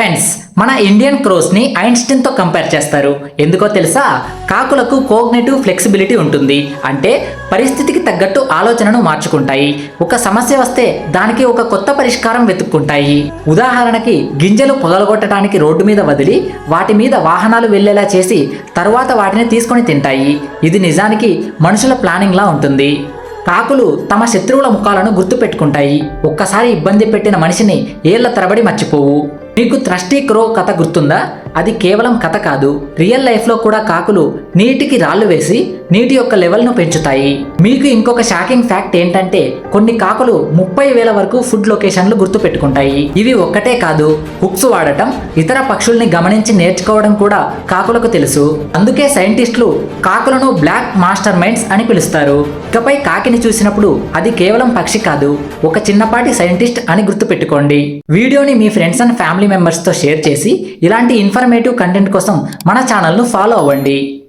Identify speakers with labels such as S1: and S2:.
S1: Friends మన Indian క్రోస్ని ఐన్స్టీన్తో compare చేస్తారు. ఎందుకో తెలుసా? కాకులకు కోగ్నేటివ్ ఫ్లెక్సిబిలిటీ ఉంటుంది. అంటే పరిస్థితికి తగ్గట్టు ఆలోచనను మార్చుకుంటాయి. ఒక సమస్య వస్తే దానికి ఒక కొత్త పరిష్కారం వెతుక్కుంటాయి. ఉదాహరణకి గింజలు పొగలగొట్టడానికి రోడ్డు మీద వదిలి వాటి మీద వాహనాలు వెళ్ళేలా చేసి తరువాత వాటిని తీసుకొని తింటాయి. ఇది నిజానికి మనుషుల ప్లానింగ్లా ఉంటుంది. కాకులు తమ శత్రువుల ముఖాలను గుర్తుపెట్టుకుంటాయి. ఒక్కసారి ఇబ్బంది పెట్టిన మనిషిని ఏళ్ళ తరబడి మర్చిపోవు. మీకు త్రస్టీ క్రో కథ గుర్తుందా? అది కేవలం కథ కాదు. రియల్ లైఫ్లో కూడా కాకులు నీటికి రాళ్ళు వేసి నీటి యొక్క లెవెల్ను పెంచుతాయి. మీకు ఇంకొక షాకింగ్ ఫ్యాక్ట్ ఏంటంటే కొన్ని కాకులు ముప్పై వేల వరకు ఫుడ్ లొకేషన్లు గుర్తుపెట్టుకుంటాయి. ఇవి ఒక్కటే కాదు హుక్స్ వాడటం ఇతర పక్షుల్ని గమనించి నేర్చుకోవడం కూడా కాకులకు తెలుసు. అందుకే సైంటిస్టులు కాకులను బ్లాక్ మాస్టర్ మైండ్స్ అని పిలుస్తారు. ఇకపై కాకిని చూసినప్పుడు అది కేవలం పక్షి కాదు ఒక చిన్నపాటి సైంటిస్ట్ అని గుర్తుపెట్టుకోండి. వీడియోని మీ ఫ్రెండ్స్ అండ్ ఫ్యామిలీ మెంబర్స్తో షేర్ చేసి ఇలాంటి ఇన్ఫర్మేటివ్ కంటెంట్ కోసం మన ఛానల్ను ఫాలో అవ్వండి.